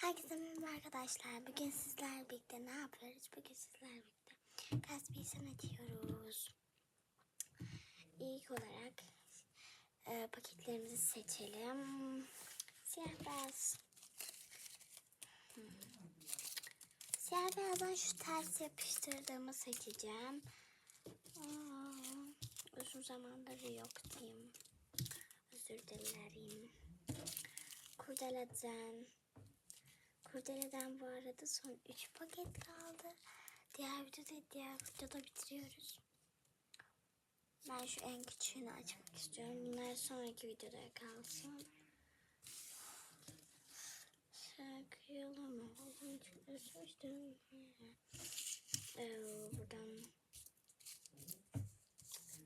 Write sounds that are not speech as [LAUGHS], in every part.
Herkese merhaba arkadaşlar. Bugün sizler birlikte ne yapıyoruz? Bugün sizler birlikte gaz bir açıyoruz. İlk olarak e, paketlerimizi seçelim. Siyah beyaz. Hmm. Siyah beyazdan şu ters yapıştırdığımı seçeceğim. Aa, uzun zamandır yok diyeyim. Özür dilerim. Kurdeleden. Kurdeleden bu arada son 3 paket kaldı. Diğer videoda diğer videoda bitiriyoruz. Ben şu en küçüğünü açmak istiyorum. Bunlar sonraki videoda kalsın. Saklayalım mı? Ee, buradan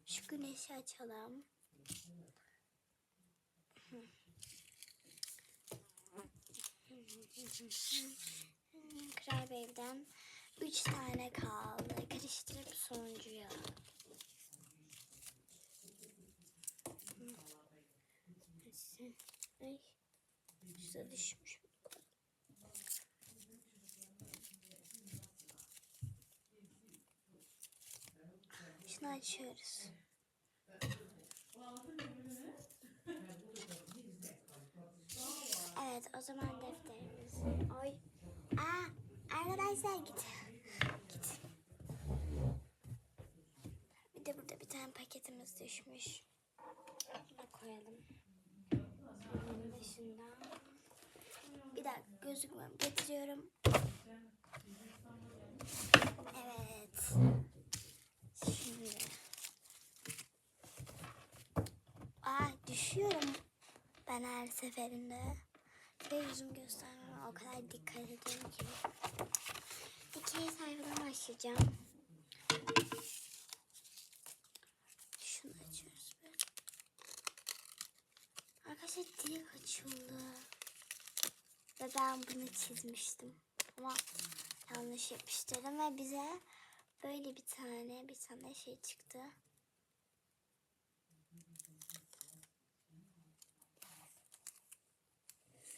şu güneşi açalım. Kral Bey'den 3 tane kaldı. Karıştırıp sonuncuya. Ay, şurada düşmüş. Şunu açıyoruz. Evet o zaman defterimiz. Oy. Aa arkadaşlar git. Git. Bir de burada bir tane paketimiz düşmüş. Bunu koyalım. Dışında. Bir dakika gözükmem. Getiriyorum. Evet. Şimdi. Aa düşüyorum. Ben her seferinde ve yüzüm göstermeme o kadar dikkat ediyorum ki. İkinci sayfadan başlayacağım. Şunu açıyoruz böyle. Arkadaşlar direkt açıldı. Ve ben bunu çizmiştim. Ama yanlış yapıştırdım ve bize böyle bir tane bir tane şey çıktı.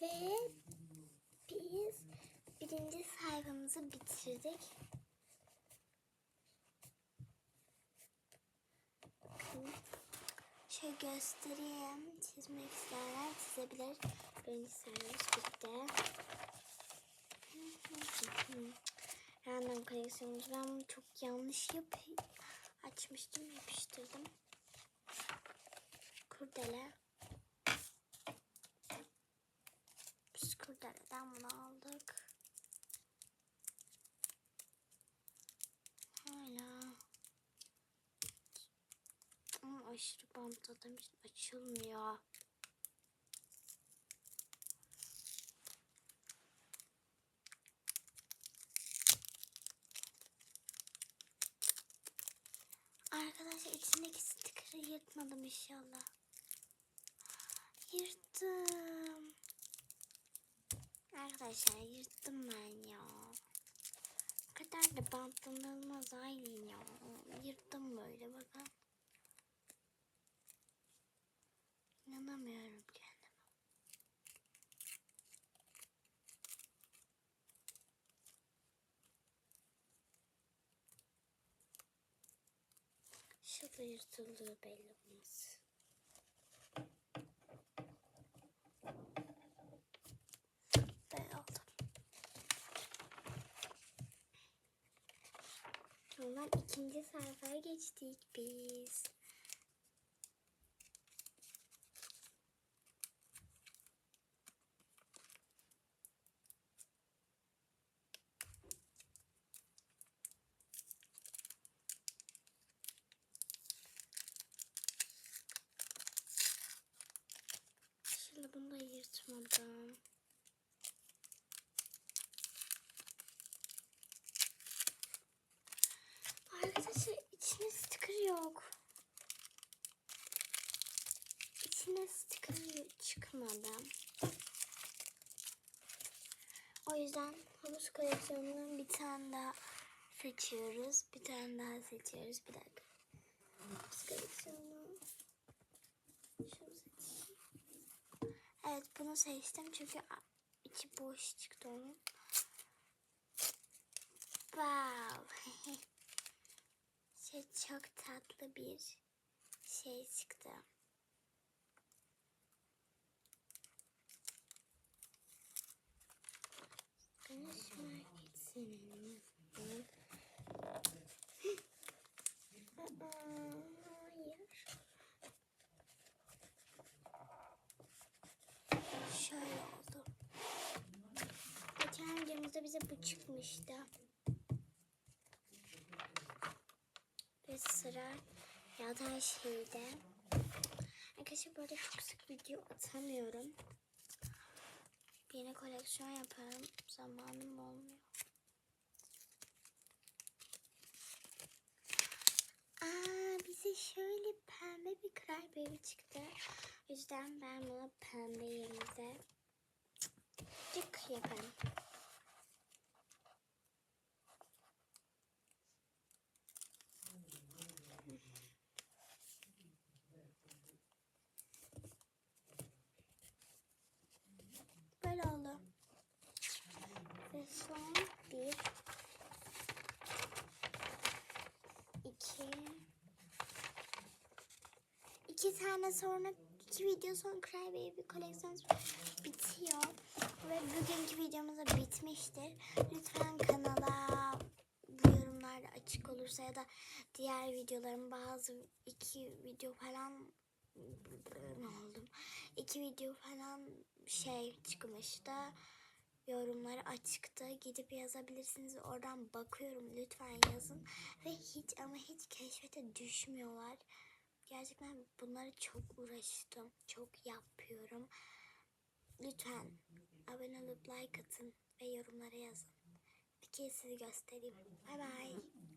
Ve biz birinci sayfamızı bitirdik. Bakın. Şöyle göstereyim. Çizmek isteyenler çizebilir. Birinci sayfamız bitti. Random koleksiyonumuz. Ben çok yanlış yap açmıştım, yapıştırdım. Kurdele. Biz kurdeleden bunu aldık. Hala. Ama aşırı bantladığım için açılmıyor. Arkadaşlar içindeki stikeri yırtmadım inşallah. Yırttım. Arkadaşlar yırttım ben ya. Bu kadar da bantlanılmaz Aylin ya. Yırttım böyle bakın. İnanamıyorum kendime. Şurada yırtıldığı belli olmaz. Ben aldım. Sonra ikinci sayfaya geçtik biz. Şimdi bunu da yırtmadım. Arkadaşlar içine sticker yok. İçine sticker çıkmadı. O yüzden havuz koleksiyonundan bir tane daha seçiyoruz. Bir tane daha seçiyoruz. Bir dakika. Havuz koleksiyonu. Şunu seçeyim. Evet bunu seçtim çünkü içi boş çıktı onun. Wow. [LAUGHS] şey çok tatlı bir şey çıktı. Videomuzda bize bu çıkmıştı. Ve sıra yatan şeyde. Arkadaşlar burada çok sık video atamıyorum. Yeni koleksiyon yaparım. Zamanım olmuyor. Aa, bize şöyle pembe bir crybaby çıktı. O yüzden ben bunu pembe yerine cık yaparım. Böyle oldu. Ve son bir, iki, iki tane sonra iki video sonra Cry Baby koleksiyon bitiyor. Ve bugünkü videomuz da bitmiştir. Lütfen kanala yorumlarda açık olursa ya da diğer videoların bazı iki video falan ne oldum? İki video falan şey çıkmıştı. Yorumları açıkta. Gidip yazabilirsiniz. Oradan bakıyorum. Lütfen yazın. Ve hiç ama hiç keşfete düşmüyorlar. Gerçekten bunları çok uğraştım. Çok yapıyorum. Lütfen abone olup like atın ve yorumlara yazın. Bir kez sizi göstereyim. Bye bye.